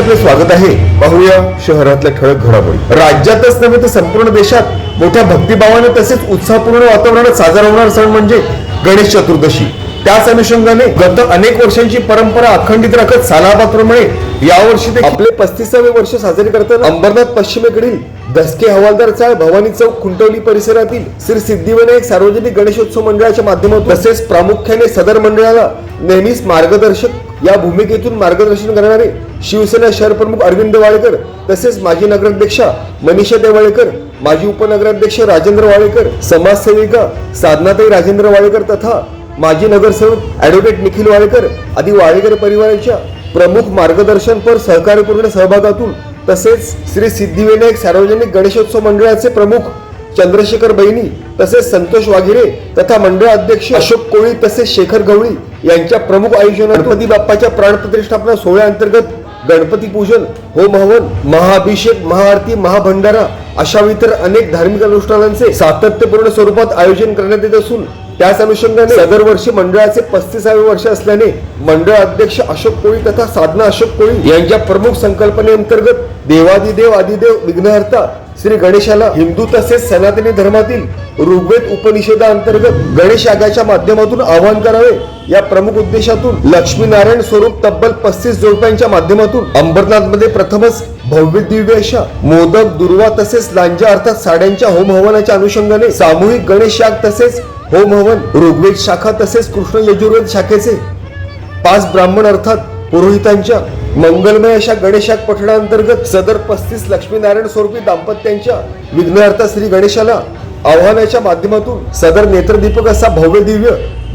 आपले स्वागत आहे. पाहूया शहरातल्या ठळक घडामोडी. राज्यातच नव्हे तर संपूर्ण देशात मोठ्या भक्तिभावाने तसेच उत्साहपूर्ण वातावरणात साजरा होणार सण म्हणजे गणेश चतुर्दशी. त्याच अनुषंगाने गत अनेक वर्षांची परंपरा अखंडित राखत सालाबादप्रमाणे यावर्षी ते आपले पस्तीसावे वर्ष साजरे करताना अंबरनाथ पश्चिमेकडील दसके हवालदार चाळ भवानी चौक खुंटवली परिसरातील श्री सिद्धिविनायक सार्वजनिक गणेशोत्सव मंडळाच्या माध्यमातून तसेच प्रामुख्याने सदर मंडळाला नेहमीच मार्गदर्शक या भूमिकेतून मार्गदर्शन करणारे शिवसेना शहर प्रमुख अरविंद वाळेकर तसेच माजी नगराध्यक्षा मनीषा देवाळेकर माजी उपनगराध्यक्ष राजेंद्र वाळेकर समाजसेविका साधनाताई राजेंद्र वाळेकर तथा माजी नगरसेवक ऍडव्होकेट निखिल वाळेकर आदी वाळेकर परिवाराच्या प्रमुख मार्गदर्शनपर सहकार्यपूर्ण सहभागातून तसेच श्री सिद्धिविनायक सार्वजनिक गणेशोत्सव मंडळाचे प्रमुख चंद्रशेखर बहिणी तसेच संतोष वाघिरे तथा मंडळ अध्यक्ष अशोक कोळी तसेच शेखर गवळी यांच्या प्रमुख आयोजनात गणपती बाप्पाच्या प्राणप्रतिष्ठापना सोहळ्याअंतर्गत गणपती पूजन होम हवन महाअभिषेक महाआरती महाभंडारा अशा इतर अनेक धार्मिक अनुष्ठानांचे सातत्यपूर्ण स्वरूपात आयोजन करण्यात येत असून त्याच अनुषंगाने सदर वर्षी मंडळाचे पस्तीसावे वर्ष असल्याने मंडळ अध्यक्ष अशोक कोळी तथा साधना अशोक कोळी यांच्या प्रमुख संकल्पनेअंतर्गत देवादिदेव आदिदेव विघ्नहर्ता श्री गणेशाला हिंदू तसेच सनातनी धर्मातील ऋग्वेद उपनिषेधाअंतर्गत गणेश यागाच्या माध्यमातून आवाहन करावे या प्रमुख उद्देशातून लक्ष्मीनारायण स्वरूप तब्बल पस्तीस जोडप्यांच्या माध्यमातून अंबरनाथमध्ये प्रथमच भव्य दिव्य अशा मोदक दुर्वा तसेच लांजा अर्थात साड्यांच्या होम हवनाच्या अनुषंगाने सामूहिक गणेश याग तसेच होम हवन ऋग्वेद शाखा तसेच कृष्ण यजुर्वेद शाखेचे. पाच ब्राह्मण अर्थात पुरोहितांच्या मंगलमय अशा गणेशाक पठणाअंतर्गत सदर पस्तीस लक्ष्मीनारायण स्वरूपी दाम्पत्यांच्या विघ्नहर्ता श्री गणेशाला आव्हानाच्या माध्यमातून सदर नेत्रदीपक असा भव्य दिव्य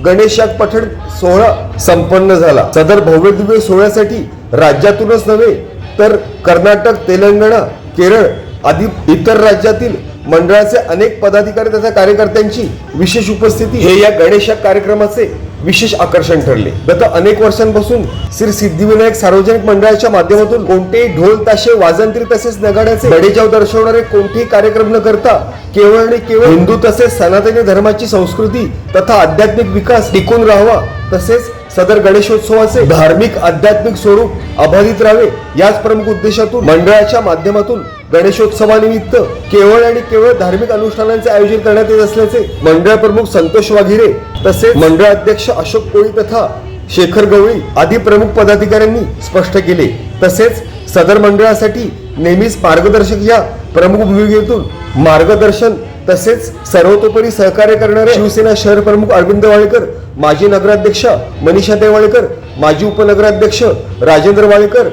गणेशाक पठण सोहळा संपन्न झाला. सदर भव्य दिव्य सोहळ्यासाठी राज्यातूनच नव्हे तर कर्नाटक तेलंगणा केरळ आदी इतर राज्यातील मंडळाचे अनेक पदाधिकारी तथा कार्यकर्त्यांची विशेष उपस्थिती हे या गणेश कार्यक्रमाचे विशेष आकर्षण ठरले. गत अनेक वर्षांपासून श्री सिद्धिविनायक सार्वजनिक मंडळाच्या माध्यमातून कोणतेही ढोल ताशे वाजंत्री तसेच नगाड्याचे बडेजाव दर्शवणारे कोणतेही कार्यक्रम न करता केवळ आणि केवळ हिंदू तसेच सनातनी धर्माची संस्कृती तथा आध्यात्मिक विकास टिकून राहावा तसेच सदर गणेशोत्सवाचे धार्मिक आध्यात्मिक स्वरूप अबाधित राहावे याच प्रमुख उद्देशातून मंडळाच्या माध्यमातून गणेशोत्सवानिमित्त केवळ आणि केवळ धार्मिक अनुष्ठानांचे आयोजन करण्यात येत असल्याचे मंडळ प्रमुख संतोष वाघिरे तसेच मंडळ अध्यक्ष अशोक कोळी तथा शेखर गवळी आदी प्रमुख पदाधिकाऱ्यांनी स्पष्ट केले. तसेच सदर मंडळासाठी नेहमीच मार्गदर्शक या प्रमुख भूमिकेतून मार्गदर्शन तसेच सर्वतोपरी सहकार्य करणारे शिवसेना शहर प्रमुख अरविंद वाळेकर माजी नगराध्यक्ष मनीषा देवाळेकर माजी उपनगराध्यक्ष राजेंद्र वाळेकर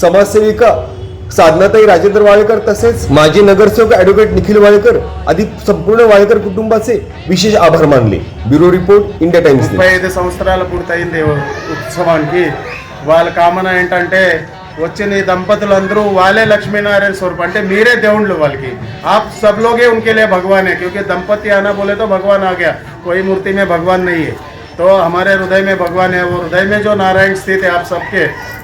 समाजसेविका साधनाताई राजेंद्र वाळेकर तसेच माजी नगरसेवक ॲडव्होकेट निखिल वाळेकर आदी संपूर्ण वाळेकर कुटुंबाचे विशेष आभार मानले. ब्युरो रिपोर्ट इंडिया टाइम्స్ సంవత్సరాల పూర్తయింది ఉత్సవానికి వాళ్ళ కామన ఏంటంటే వచ్చిన लक्ष्मी వాళ్ళే లక్ష్మీనారాయణ స్వరూప్ అంటే మీరే దేవుళ్ళు వాళ్ళకి आप सब लोग उनके लिए भगवान है क्योंकि दंपति आना बोले तो भगवान आ गया कोई मूर्ति में भगवान नहीं है. तो हमारे हृदय में भगवान है, वो हृदय में जो नारायण स्थित है आप सबके,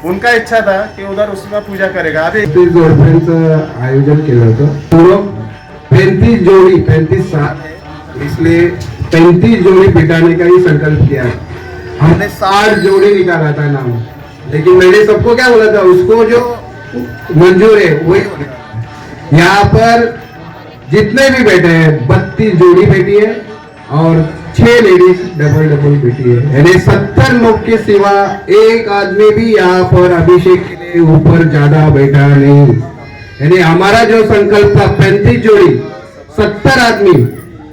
उनका इच्छा था कि उधर उसका पूजा करेगा। अभी जोडप्यांचं आयोजन केलं होतं पैंतीस जोड़ी, पैंतीस साल, इसलिए पैंतीस जोड़ी बिठाने का ही संकल्प किया। हमने साठ जोड़ी निकाला था नाम, लेकिन मैंने सबको क्या बोला था, उसको जो मंजूर है, वही यहाँ पर जितने भी बैठे हैं, बत्तीस जोड़ी बैठी है, और छह लेडीज डबल डबल बेटी है। यानी सत्तर लोग के सिवा एक आदमी भी यहाँ पर अभिषेक के लिए ऊपर ज्यादा बैठा नहीं। यानी हमारा जो संकल्प था पैंतीस जोड़ी सत्तर आदमी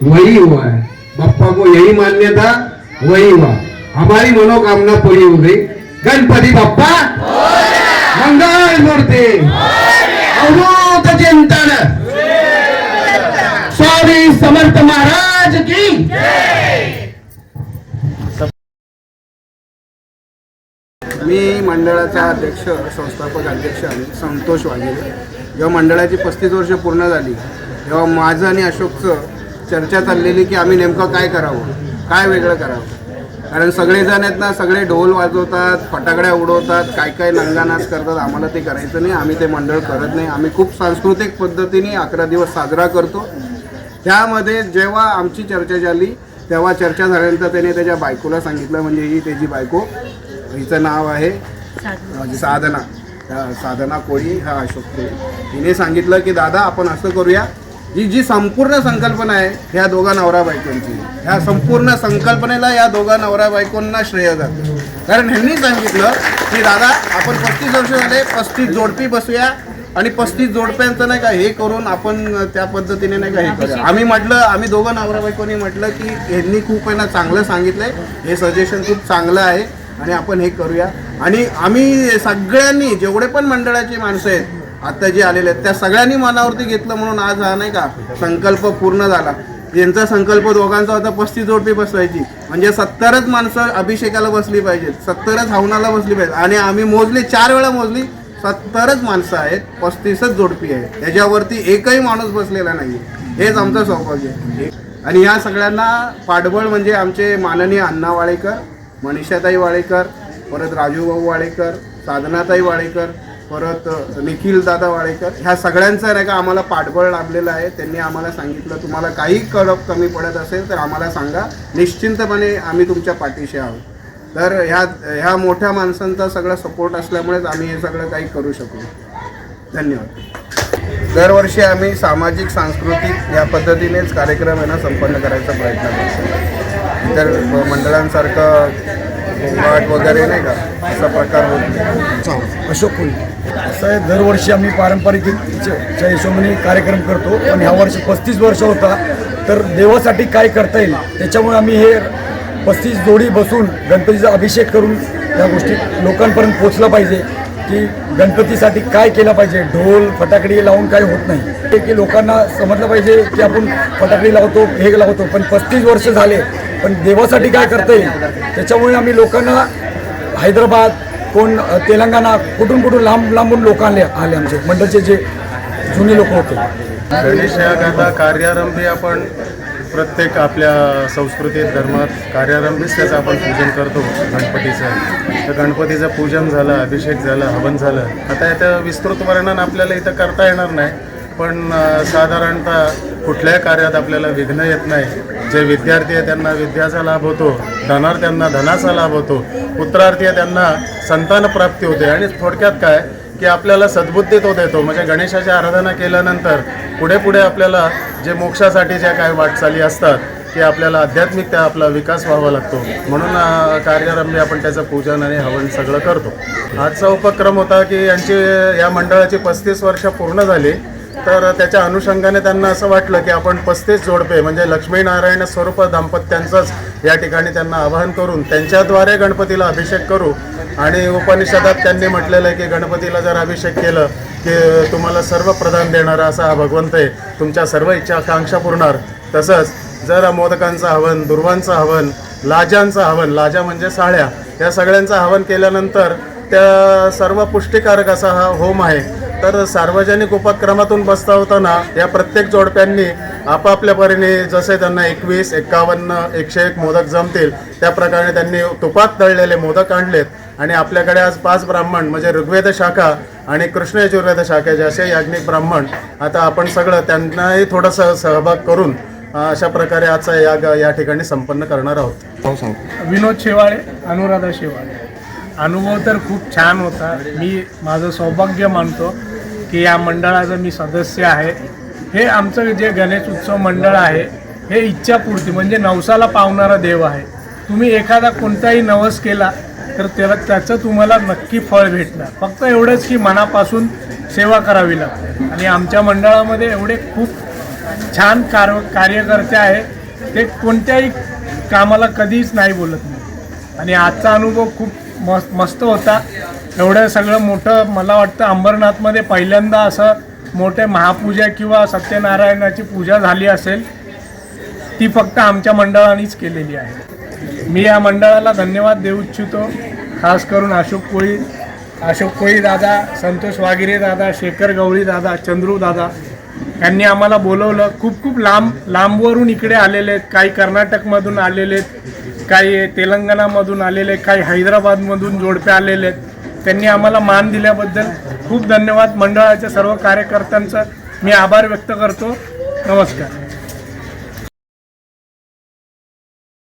वही हुआ है। बप्पा को यही मान्य था वही हुआ। हमारी मनोकामना पूरी हो गई। गणपति बप्पा? हो मंगल मूर्ति हो अवधूत चिंतन। समर्थ महाराज की मी मंडळाचा अध्यक्ष संस्थापक अध्यक्ष संतोष वाघेरे. जेव्हा मंडळाची पस्तीस वर्ष पूर्ण झाली तेव्हा माझं आणि अशोकचं चर्चा चाललेली की आम्ही नेमकं काय करावं? काय वेगळं करावं? कारण सगळेजण आहेत ना सगळे ढोल वाजवतात फटाकड्या उडवतात काय काय नंगानाच करतात आम्हाला ते करायचं नाही आम्ही ते मंडळ करत नाही. आम्ही खूप सांस्कृतिक पद्धतीने अकरा दिवस साजरा करतो. त्यामध्ये जेव्हा आमची चर्चा झाली तेव्हा चर्चा झाल्यानंतर त्याने त्याच्या बायकोला सांगितलं म्हणजे ही त्याची बायको हिचं नाव आहे साधना. ह्या साधना. कोळी हा अशोक कोळी. तिने सांगितलं की दादा आपण असं करूया. ही जी संपूर्ण संकल्पना आहे ह्या दोघा नवरा बायकोंची. ह्या संपूर्ण संकल्पनेला या दोघा नवरा बायकोंना श्रेय जातं. कारण ह्यांनी सांगितलं की दादा आपण पस्तीस वर्ष झाले पस्तीस जोडपी बसूया. आणि पस्तीस जोडप्यांचं नाही का हे करून आपण त्या पद्धतीने नाही का हे करूया. आम्ही म्हटलं आम्ही दोघं नवरा बायकोनी म्हटलं की ह्यांनी खूप आहे ना चांगलं सांगितलंय. हे सजेशन खूप चांगलं आहे आणि आपण हे करूया. आणि आम्ही सगळ्यांनी जेवढे पण मंडळाची माणसं आहेत आता जे आलेले आहेत त्या सगळ्यांनी मनावरती घेतलं म्हणून आज हा नाही का संकल्प पूर्ण झाला. यांचा संकल्प दोघांचा होता पस्तीस जोडपी बसवायची. म्हणजे सत्तरच माणसं अभिषेकाला बसली पाहिजेत सत्तरच हवनाला बसली पाहिजेत. आणि आम्ही मोजली चार वेळा मोजली सत्तरच माणसं आहेत पस्तीसच जोडपी आहेत. त्याच्यावरती एकही माणूस बसलेला नाही हेच आमचं सौभाग्य. आहे आणि या सगळ्यांना पाठबळ म्हणजे आमचे माननीय अण्णा वाळेकर मनीषाताई वाळेकर परत राजूभाऊ वाळेकर साधनाताई वाळेकर परत निखिल दादा वाळेकर ह्या सगळ्यांचं नाही का आम्हाला पाठबळ लाभलेलं आहे. त्यांनी आम्हाला सांगितलं तुम्हाला काही कडप कमी पडत असेल तर आम्हाला सांगा. निश्चिंतपणे आम्ही तुमच्या पाठीशी आहोत. तर ह्या ह्या मोठ्या माणसांचा सगळा सपोर्ट असल्यामुळेच आम्ही हे सगळं काही करू शकलो. धन्यवाद. दरवर्षी आम्ही सामाजिक सांस्कृतिक या पद्धतीनेच कार्यक्रम आहे ना संपन्न करायचा प्रयत्न करतो. इतर मंडळांसारखं गोंगाट वगैरे नाही का? असा प्रकार होत नाही. अशोक असं आहे दरवर्षी आम्ही पारंपरिक च्या हिशोबाने कार्यक्रम करतो. पण ह्या वर्षी पस्तीस वर्ष होता. तर देवासाठी काय करता येईल? त्याच्यामुळे आम्ही हे पस्तीस जोडी बसून गणपतीचा अभिषेक करून या गोष्टी लोकांपर्यंत पोचलं पाहिजे की गणपतीसाठी काय केलं पाहिजे? ढोल फटाकडी लावून काय होत नाही. ते की लोकांना समजलं पाहिजे की आपण फटाकडी लावतो हे लावतो. पण पस्तीस वर्ष झाले पण देवासाठी काय करता येईल त्याच्यामुळे आम्ही लोकांना हैदराबाद कोण तेलंगणा कुठून कुठून लांब लांबून लोक आले आले आमचे. मंडळचे जे जुने लोक होते. गणेश कार्यारंभी आपण प्रत्येक आपल्या संस्कृतीत धर्मात कार्यारंभीच त्याचं आपण पूजन करतो गणपतीचं. तर गणपतीचं पूजन झालं अभिषेक झालं हवन झालं. आता याचं विस्तृत वर्णन आपल्याला इथं करता येणार नाही. पण साधारणतः कुठल्याही कार्यात आपल्याला विघ्न येत नाही. जे विद्यार्थी आहे त्यांना विद्याचा लाभ होतो धनार्थ्यांना धनाचा लाभ होतो पुत्रार्थी आहे त्यांना संतान प्राप्ती होते. आणि थोडक्यात काय? की आपल्याला सद्बुद्धी तो देतो. म्हणजे गणेशाची आराधना केल्यानंतर पुढे पुढे आपल्याला जे मोक्षासाठी ज्या काही वाटचाली असतात की आपल्याला आध्यात्मिक त्या आपला विकास व्हावा लागतो. म्हणून कार्यारंभी आपण त्याचं पूजन आणि हवन सगळं करतो. आजचा उपक्रम होता की यांची या मंडळाची पस्तीस वर्ष पूर्ण झाली. तर त्याच्या अनुषंगाने त्यांना असं वाटलं की आपण पस्तीस जोडपे म्हणजे लक्ष्मीनारायण स्वरूप दाम्पत्यांचंच या ठिकाणी त्यांना आवाहन करून त्यांच्याद्वारे गणपतीला अभिषेक करू. आणि उपनिषदात त्यांनी म्हटलेलं आहे की गणपतीला जर अभिषेक केलं की तुम्हाला सर्व प्रदान देणारा असा हा भगवंत आहे. तुमच्या सर्व इच्छा आकांक्षा पुरणार तसंच जर मोदकांचं हवन दुर्वांचं हवन लाजांचं हवन लाजा म्हणजे साळ्या या सगळ्यांचं हवन केल्यानंतर त्या सर्व पुष्टिकारक असा हा होम आहे. तर सार्वजनिक उपक्रमातून बसता होताना या प्रत्येक जोडप्यांनी आपापल्या परीने जसे त्यांना एकवीस एकावन्न एकशे एक मोदक जमतील त्या प्रकारे त्यांनी तुपात तळलेले मोदक आणलेत. आणि आपल्याकडे आज पाच ब्राह्मण म्हणजे ऋग्वेद शाखा आणि कृष्ण यजुर्वेद शाखेचे असे याज्ञिक ब्राह्मण आता आपण सगळं त्यांनाही थोडंसं सहभाग करून अशा प्रकारे आजचा याग या ठिकाणी संपन्न करणार आहोत. विनोद शेवाळे अनुराधा शेवाळे. अनुभव तर खूप छान होता. मी माझं सौभाग्य मानतो. की या मंडळाचं मी सदस्य आहे. हे आमचं जे गणेश उत्सव मंडळ आहे हे इच्छापूर्ती म्हणजे नवसाला पावणारा देव आहे. तुम्ही एखादा कोणताही नवस केला तर त्याला त्याचं तुम्हाला नक्की फळ भेटणार. फक्त एवढंच की मनापासून सेवा करावी लागते. आणि आमच्या मंडळामध्ये एवढे खूप छान कार कार्यकर्ते आहे ते कोणत्याही कामाला कधीच नाही बोलत. नाही आणि आजचा अनुभव खूप मस्त मस्त होता. एवढं सगळं मोठं मला वाटतं अंबरनाथमध्ये पहिल्यांदा असं मोठे महापूजा किंवा सत्यनारायणाची पूजा झाली असेल ती फक्त आमच्या मंडळानेच केलेली आहे. मी या मंडळाला धन्यवाद देऊ इच्छितो. खास करून अशोक कोळी अशोक कोळी दादा संतोष वागिरे दादा शेखर गवळी दादा चंद्रू दादा यांनी आम्हाला बोलवलं. खूप खूप लांब लांबवरून इकडे आलेले आहेत काही कर्नाटकमधून आलेले आहेत. काही तेलंगणामधून आलेले काही हैदराबादमधून जोडपे आलेले आहेत. त्यांनी आम्हाला मान दिल्याबद्दल खूप धन्यवाद. मंडळाच्या सर्व कार्यकर्त्यांचं मी आभार व्यक्त करतो. नमस्कार.